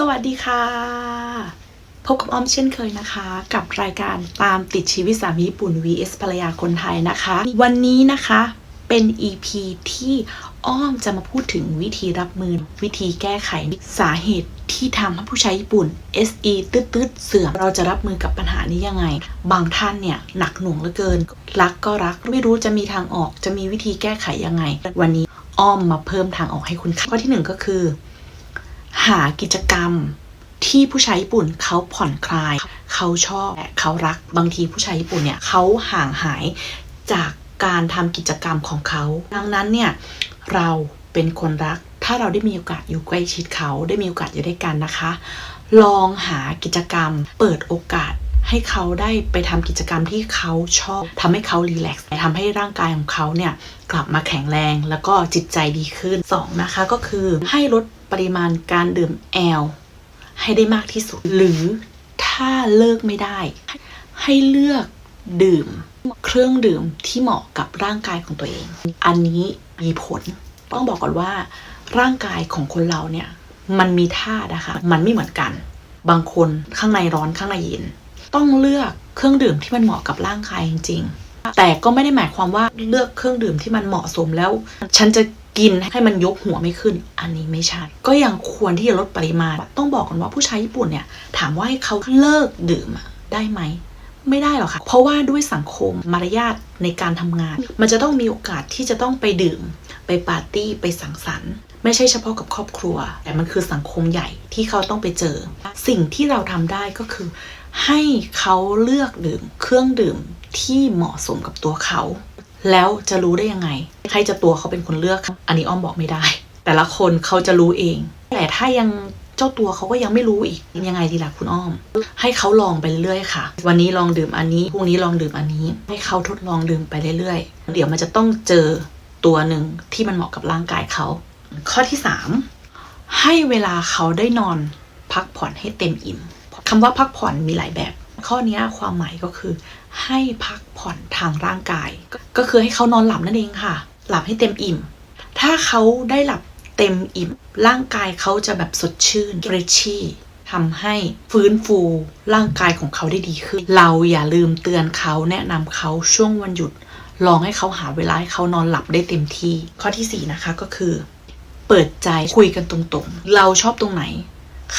สวัสดีค่ะ พบกับอ้อมเช่นเคยนะคะ กับรายการตามติดชีวิตสามีญี่ปุ่น vs ภรรยาคนไทยนะคะ วันนี้นะคะเป็น EP ที่อ้อมจะมาพูดถึงวิธีรับมือวิธีแก้ไขสาเหตุที่ทำให้ผู้ใช้ญี่ปุ่น SE ตืดตืดๆเสื่อม เราจะรับมือกับปัญหานี้ยังไง บางท่านเนี่ยหนักหน่วงเหลือเกิน รักก็รักไม่รู้จะมีทางออกจะมีวิธีแก้ไขยังไง วันนี้อ้อมมาเพิ่มทางออกให้คุณค่ะข้อที่หนึ่งก็คือ หากิจกรรมที่ผู้ชายญี่ปุ่นเขาผ่อนคลาย เขาชอบเขารักบางทีผู้ชายญี่ปุ่นเนี่ยเขาห่างหายจากการทำกิจกรรมของเขา ดังนั้นเนี่ยเราเป็นคนรัก ถ้าเราได้มีโอกาสอยู่ใกล้ชิดเขาได้มีโอกาสอยู่ด้วยกันนะคะ ลองหากิจกรรมเปิดโอกาส ให้เขาได้ไปทำกิจกรรมที่เขาชอบทำให้เขารีแลกซ์ทำให้ร่างกายของเขาเนี่ยกลับมาแข็งแรงแล้วก็จิตใจดีขึ้นสองนะคะก็คือให้ลดปริมาณการดื่มแอลให้ได้มากที่สุด หรือถ้าเลิกไม่ได้ ให้เลือกดื่มเครื่องดื่มที่เหมาะกับร่างกายของตัวเอง อันนี้มีผล ต้องบอกก่อนว่า ร่างกายของคนเราเนี่ย มันมีธาตุนะคะ มันไม่เหมือนกัน บางคนข้างในร้อนข้างในเย็น ต้องเลือกเครื่องดื่มที่มันเหมาะกับร่างกายจริงๆ แต่ก็ไม่ได้หมายความว่าเลือกเครื่องดื่มที่มันเหมาะสมแล้ว ฉันจะกินให้มันยกหัวไม่ขึ้น อันนี้ไม่ใช่ ก็ยังควรที่จะลดปริมาณ ต้องบอกกันว่าผู้ชายญี่ปุ่นเนี่ย ถามว่าให้เขาเลิกดื่มได้ไหม ไม่ได้หรอกค่ะ เพราะว่าด้วยสังคมมารยาทในการทำงาน มันจะต้องมีโอกาสที่จะต้องไปดื่ม ไปปาร์ตี้ไปสังสรรค์ ไม่ใช่เฉพาะกับครอบครัว แต่มันคือสังคมใหญ่ที่เขาต้องไปเจอ สิ่งที่เราทำได้ก็คือ ให้เขาเลือกดื่มเครื่องดื่มที่เหมาะสมกับตัวเขา แล้วจะรู้ได้ยังไง ใครจะตัวเขาเป็นคนเลือก อันนี้อ้อมบอกไม่ได้ แต่ละคนเขาจะรู้เอง แต่ถ้ายังเจ้าตัวเขาก็ยังไม่รู้อีกยังไงดีล่ะคุณอ้อม ให้เขาลองไปเรื่อยค่ะ วันนี้ลองดื่มอันนี้พรุ่งนี้ลองดื่มอันนี้ ให้เขาทดลองดื่มไปเรื่อยๆ เดี๋ยวมันจะต้องเจอตัวหนึ่งที่มันเหมาะกับร่างกายเขา ข้อที่สามให้เวลาเขาได้นอนพักผ่อนให้เต็มอิ่ม คำว่าพักผ่อนมีหลายแบบ ข้อนี้ความหมายก็คือ ให้พักผ่อนทางร่างกาย ก็คือให้เขานอนหลับนั่นเองค่ะ หลับให้เต็มอิ่ม ถ้าเขาได้หลับเต็มอิ่ม ร่างกายเขาจะแบบสดชื่นเฟรชชี่ทำให้ฟื้นฟูร่างกายของเขาได้ดีขึ้น เราอย่าลืมเตือนเขาแนะนำเขาช่วงวันหยุด ลองให้เขาหาเวลาให้เขานอนหลับได้เต็มที่ ข้อที่สี่นะคะก็คือ เปิดใจคุยกันตรงๆ เราชอบตรงไหน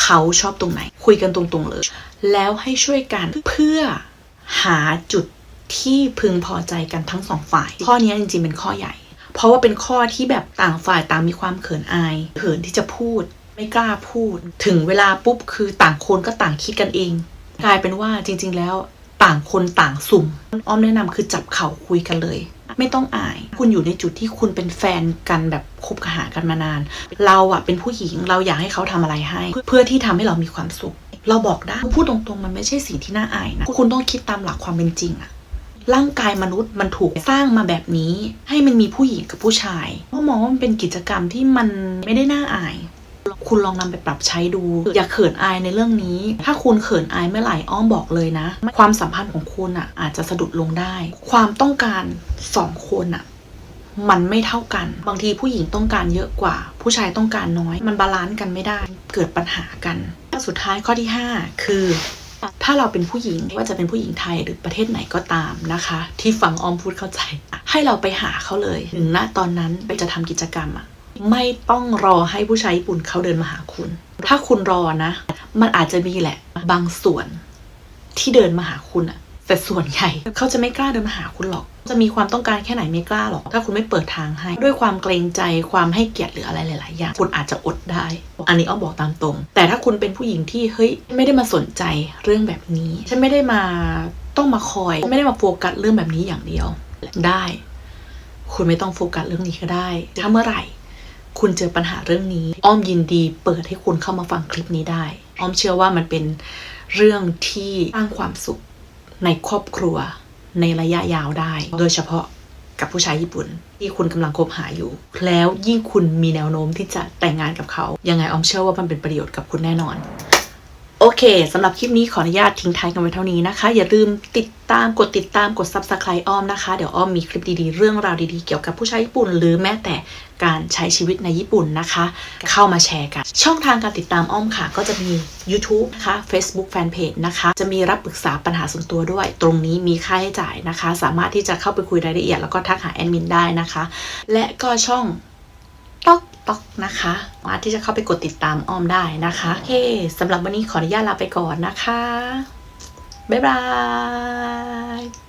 เขาชอบตรงไหน คุยกันตรงๆเลย แล้วให้ช่วยกันเพื่อหาจุดที่พึงพอใจกันทั้งสองฝ่าย ข้อนี้จริงๆเป็นข้อใหญ่ เพราะว่าเป็นข้อที่แบบต่างฝ่ายต่างมีความเขินอายเขินที่จะพูด ไม่กล้าพูด ถึงเวลาปุ๊บคือต่างคนก็ต่างคิดกันเอง กลายเป็นว่าจริง ๆ แล้วต่างคนต่างสุ่ม อ้อมแนะนำคือจับเข่าคุยกันเลย ไม่ต้องอาย คุณอยู่ในจุดที่คุณเป็นแฟนกันแบบคบหากันมานาน เราอะเป็นผู้หญิงเราอยากให้เขาทำอะไรให้ เพื่อที่ทำให้เรามีความสุข เราบอกได้พูดตรงๆ มันไม่ใช่สิ่งที่น่าอายนะคุณต้องคิดตามหลักความเป็นจริงอะร่างกายมนุษย์มันถูกสร้างมาแบบนี้ ให้มันมีผู้หญิงกับผู้ชายเพราะมองว่ามันเป็นกิจกรรมที่มันไม่ได้น่าอาย คุณลองนำไปปรับใช้ดู อย่าเขินอายในเรื่องนี้ ถ้าคุณเขินอายเมื่อไหร่อ้อมบอกเลยนะ ความสัมพันธ์ของคุณอะอาจจะสะดุดลงได้ ความต้องการสองคนอะมันไม่เท่ากัน บางทีผู้หญิงต้องการเยอะกว่า ผู้ชายต้องการน้อย มันบาลานซ์กันไม่ได้ เกิดปัญหากันสุดท้ายข้อที่ 5 คือ ถ้าเราเป็นผู้หญิงว่าจะเป็นผู้หญิงไทยหรือประเทศไหนก็ตามนะคะ ที่ฟังออมพูดเข้าใจ ให้เราไปหาเขาเลยถึงณตอนนั้นไปจะทำกิจกรรมอะ ไม่ต้องรอให้ผู้ชายญี่ปุ่นเขาเดินมาหาคุณ ถ้าคุณรอนะ มันอาจจะมีแหละ บางส่วนที่เดินมาหาคุณอะแต่ส่วนใหญ่เขาจะไม่กล้าเดินมาหาคุณหรอก จะมีความต้องการแค่ไหนไม่กล้าหรอก ถ้าคุณไม่เปิดทางให้ ด้วยความเกรงใจความให้เกียรติหรืออะไรหลาย ๆ อย่าง คุณอาจจะอดได้ อันนี้อ้อบอกตามตรง แต่ถ้าคุณเป็นผู้หญิงที่เฮ้ยไม่ได้มาสนใจเรื่องแบบนี้ ฉันไม่ได้มาต้องมาคอย ไม่ได้มาโฟกัสเรื่องแบบนี้อย่างเดียว ได้ คุณไม่ต้องโฟกัสเรื่องนี้ก็ได้ ถ้าเมื่อไหร่ คุณเจอปัญหาเรื่องนี้ อ้อมยินดีเปิดให้คุณเข้ามาฟังคลิปนี้ได้ อ้อมเชื่อว่ามันเป็นเรื่องที่สร้างความสุขในครอบครัวในระยะยาวได้ โดยเฉพาะกับผู้ชายญี่ปุ่น ที่คุณกำลังคบหาอยู่ แล้วยิ่งคุณมีแนวโน้มที่จะแต่งงานกับเขา ยังไงอ้อมเชื่อว่ามันเป็นประโยชน์กับคุณแน่นอน โอเคสำหรับคลิปนี้ขออนุญาตทิ้งท้ายกันไว้เท่านี้นะคะ อย่าลืมติดตามกดติดตามกด subscribe อ้อมนะคะ เดี๋ยวอ้อมมีคลิปดีๆ เรื่องราวดีๆ เกี่ยวกับผู้ใช้ญี่ปุ่น หรือแม้แต่การใช้ชีวิตในญี่ปุ่นนะคะ เข้ามาแชร์กัน ช่องทางการติดตามอ้อมค่ะ ก็จะมี YouTube นะคะ Facebook Fanpage นะคะ จะมีรับปรึกษาปัญหาส่วนตัวด้วย ตรงนี้มีค่าใช้จ่ายนะคะ สามารถที่จะเข้าไปคุยรายละเอียดแล้วก็ทักหาแอดมินได้นะคะ และก็ช่องต๊อกต๊ อกนะคะสามารถที่จะเข้าไปกดติดตามอ้อมได้นะคะโอเคสำหรับวันนี้ขออนุญาตลาไปก่อนนะคะ บ๊ายบาย